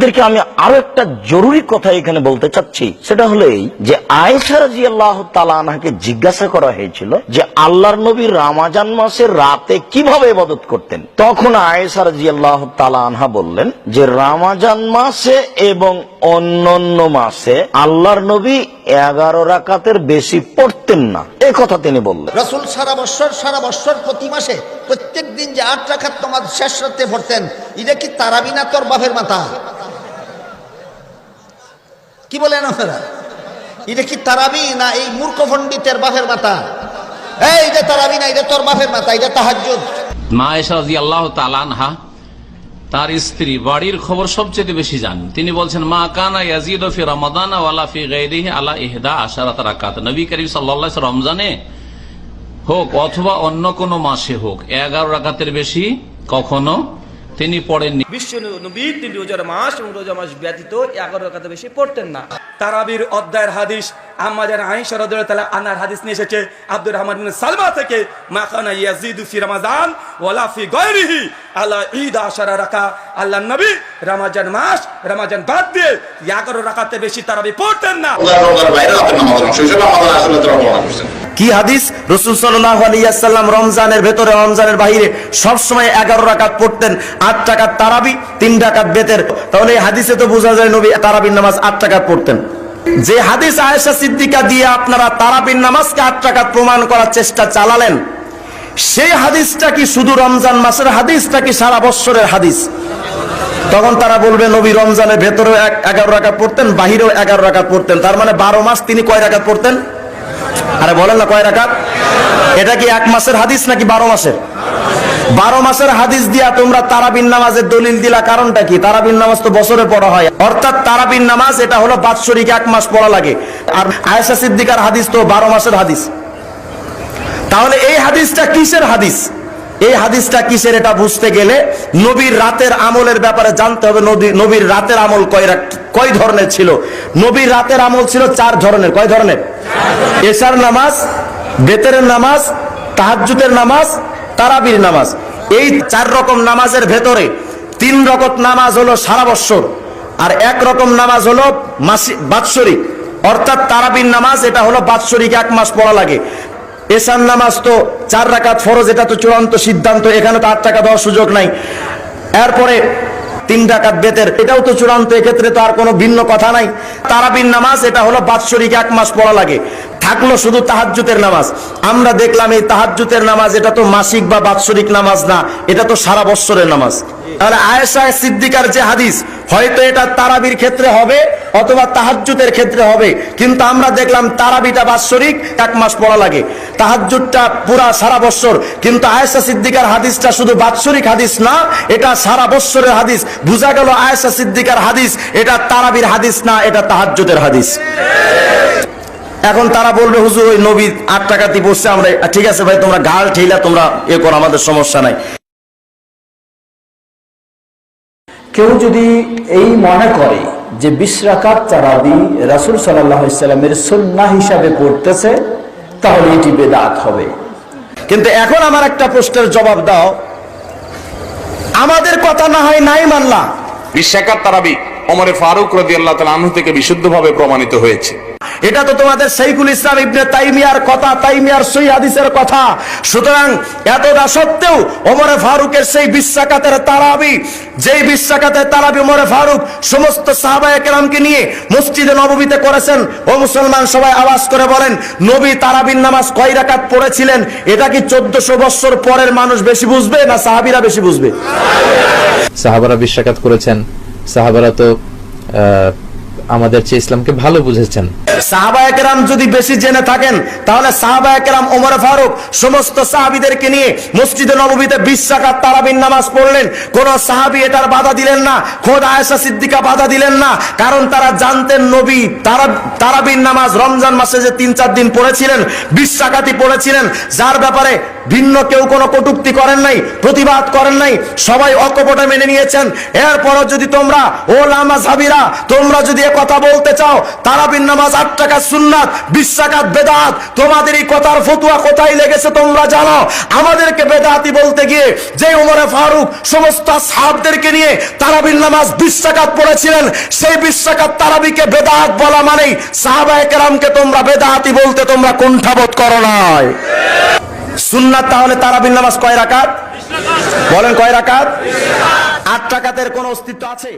আপনাদেরকে আমি আরও একটা জরুরি কথা এখানে বলতে চাচ্ছি। সেটা হলো এই যে আয়েশা রাজি আল্লাহ তালানহাকে জিজ্ঞাসা করা হয়েছিল যে আল্লাহর নবী রামাজান মাসের রাতে কীভাবে ইবাদত করতেন। তখন আয়েশা রাজি আল্লাহ তালানহা বললেন যে রামাজান মাসে এবং অন্যান্য মাসে আল্লাহর নবী এগারো রাকাতের বেশি পড়তেন না। এ কথা তিনি বললেন। রসুল সারা বছর সারা বছর প্রতি মাসে প্রত্যেক দিন যে আট রাখাত তোমার শেষ রাতে পড়তেন, এটা কি তারাবিনা তোর বাপের মাথা? কি বলেন আপনারা? এটা কি তারাবি না এই মূর্খ পণ্ডিতের বাপের মাথা এই এটা তারাবি না, এটা তোর বাপের মাথা এটা তাহাজ্জুদ। তার স্ত্রী বাড়ির খবর সবচেয়ে বেশি জানেন। তিনি বলছেন, মা কানা ফি ফি আলা রমজানে হোক অথবা অন্য কোন মাসে হোক, এগারো রাকাতের বেশি কখনো তিনি পড়েননি। বিশ্ব নবী তিনি রোজার মাস এবং রোজা মাস ব্যতীত এগারো রাখাতে বেশি পড়তেন না। তারাবির অধ্যায়ের হাদিস আম্মাজান আয়েশা রাদিয়াল্লাহু তাআলা আনার হাদিস নিয়ে এসেছে। আব্দুর রহমান বিন সালমা থেকে মাকানা ইয়াজিদু ফি রমাদান ওয়ালা ফি গায়রিহি আলা ঈদ আশারা রাকা আল্লাহর নবী রমাজান মাস রমাজান বাদ দিয়ে এগারো রাকাতে বেশি তারাবি পড়তেন না। রমজানের বাইরে রাতের নামাজ অংশ হিসেবে আমাদের আসলে তারা বর্ণনা করছেন। কি হাদিস? রসুল সাল্লাম রমজানের ভেতরে, রমজানের বাহিরে সবসময় এগারো রাকাত পড়তেন, আট টাকার তারাবি, তিন টাকার বেতের। তাহলে এই হাদিসে তো বোঝা যায় নবী তারাবির নামাজ আট টাকাত পড়তেন। যে হাদিস আয়েশা সিদ্দিকা দিয়ে আপনারা তারাবির নামাজকে আট টাকাত প্রমাণ করার চেষ্টা চালালেন, সেই হাদিসটা কি শুধু রমজান মাসের হাদিসটা কি সারা বৎসরের হাদিস? তখন তারা বলবে, নবী রমজানের ভেতরেও এগারো রাকাত পড়তেন, বাহিরেও এগারো রাকাত পড়তেন। তার মানে বারো মাস তিনি কয় রাকাত পড়তেন? আরে বলেন না কয় রাকাত? এটা কি এক মাসের হাদিস নাকি বারো মাসের? বারো মাসের হাদিস দিয়া তোমরা তারাবিন নামাজের দলিল দিলা কারণটা কি? তারাবিন নামাজ তো বছরে পড়া হয়। অর্থাৎ তারাবিন নামাজ এটা হলো বাৎসরিক এক মাস পড়া লাগে। আর আয়েশা সিদ্দিকার হাদিস তো বারো মাসের হাদিস। তাহলে এই হাদিসটা কিসের হাদিস? এই হাদিসটা কিসের এটা বুঝতে গেলে নবীর রাতের আমলের ব্যাপারে জানতে হবে। নবী- নবীর রাতের আমল কয় কয় ধরনের ছিল? নবীর রাতের আমল ছিল চার ধরনের। কয় ধরনের? এশার নামাজ, বেতেরের নামাজ, তাহাজ্জুদের নামাজ, তারাবির নামাজ। এই চার রকম নামাজের ভেতরে তিন রকম নামাজ হলো সারা বৎসর আর এক রকম নামাজ হলো মাসি বাৎসরিক। অর্থাৎ তারাবির নামাজ, এটা হলো বাৎসরিক এক মাস পড়া লাগে। এসার নামাজ তো চার রাকাত ফরজ, এটা তো চূড়ান্ত সিদ্ধান্ত, এখানে তো আট টাকা দেওয়ার সুযোগ নাই। এরপরে তিন ডাকাত বেতের। এটাও তো চূড়ান্ত, এক্ষেত্রে তো আর কোনো ভিন্ন কথা নাই। তারাবিন নামাজ, এটা হলো বাৎসরিক এক মাস পড়া লাগে। থাকল শুধু তাহাজ্জুতের নামাজ। আমরা দেখলাম এই তাহাজ্জুতের নামাজ, এটা তো মাসিক বা বাৎসরিক নামাজ না, এটা তো সারা বৎসরের নামাজ। তাহলে আয়েশা সিদ্দিকার যে হাদিস, হয়তো এটা তারাবির ক্ষেত্রে হবে অথবা তাহাজ্জুদের ক্ষেত্রে হবে, কিন্তু আমরা দেখলাম তারাবিটা বাৎসরিক, এক মাস পড়া লাগে। তাহাজ্জুদটা পুরা সারা বৎসর, কিন্তু আয়েশা সিদ্দিকার হাদিসটা শুধু বাৎসরিক হাদিস না, এটা সারা বৎসরের হাদিস। বোঝা গেল আয়েশা সিদ্দিকার হাদিস, এটা তারাবির হাদিস না, এটা তাহাজ্জুদের হাদিস। এখন তারা বলবে হুজুর ওই নবী আট টাকা দিয়ে বসছে আমরা ঠিক আছে ভাই তোমরা গাল ঠেলা তোমরা এ করো আমাদের সমস্যা নাই। কেউ যদি এই মনে করে যে বিশ রাকাত তারাবি রাসুল সাল্লাহ ইসলামের সুন্না হিসাবে পড়তেছে তাহলে এটি বেদাত হবে। কিন্তু এখন আমার একটা প্রশ্নের জবাব দাও। আমাদের কথা না হয় নাই মানলা। বিশ্বাকার তারাবি। অমরে ফারুক রদি আল্লাহ তালা আনহু থেকে বিশুদ্ধভাবে প্রমাণিত হয়েছে। এটা তো তোমাদের সাইকুল ইসলাম ইবনে তাইমিয়ার কথা তাইমিয়ার সই হাদিসের কথা। সুতরাং এতটা সত্ত্বেও ওমরে ফারুকের সেই বিশ্বাকাতের তারাবি যেই বিশ্বাকাতের তারাবি ওমরে ফারুক সমস্ত সাহাবায়ে কেরামকে নিয়ে মসজিদে নববীতে করেছেন ও মুসলমান সবাই আওয়াজ করে বলেন নবী তারাবির নামাজ কয় রাকাত পড়েছিলেন? এটা কি চোদ্দশো বৎসর পরের মানুষ বেশি বুঝবে না সাহাবিরা বেশি বুঝবে? সাহাবারা বিশ্বাকাত করেছেন সাহাবারা তো আমাদের চেয়ে ইসলামকে ভালো বুঝেছেন। সাহাবায়াকেরাম যদি বেশি জেনে থাকেন, তাহলে সাহাবায়াকেরাম ওমর ফারুক সমস্ত সাহাবিদেরকে নিয়ে মসজিদে নববীতে বিশ রাকাত তারাবিন নামাজ পড়লেন। কোন সাহাবি এটার বাধা দিলেন না, খোদ আয়েশা সিদ্দিকা বাধা দিলেন না, কারণ তারা জানতেন নবী তারা তারাবিন নামাজ রমজান মাসে যে তিন চার দিন পড়েছিলেন, বিশ রাকাতি পড়েছিলেন, যার ব্যাপারে ভিন্ন কেউ কোনো কটুক্তি করেন নাই, প্রতিবাদ করেন নাই, সবাই অকপটে মেনে নিয়েছেন। এরপরও যদি তোমরা, ও লামা সাবিরা তোমরা যদি কথা বলতে চাও, তারাবির নামাজ আট টাকা সুন্নাত, বিশ টাকা বেদাত। তোমাদের এই কথার ফতুয়া কোথায় লেগেছে তোমরা জানো? আমাদেরকে বেদাতি বলতে গিয়ে যে উমরে ফারুক সমস্ত সাহাবদেরকে নিয়ে তারাবির নামাজ বিশ টাকাত পড়েছিলেন, সেই বিশ টাকাত তারাবিকে বেদাত বলা মানেই সাহাবা একরামকে তোমরা বেদাতি বলতে তোমরা কুণ্ঠাবোধ করো নাই। সুন্নাত তাহলে তারাবির নামাজ কয় রাকাত? বলেন কয় রাকাত? আট টাকাতের কোন অস্তিত্ব আছে?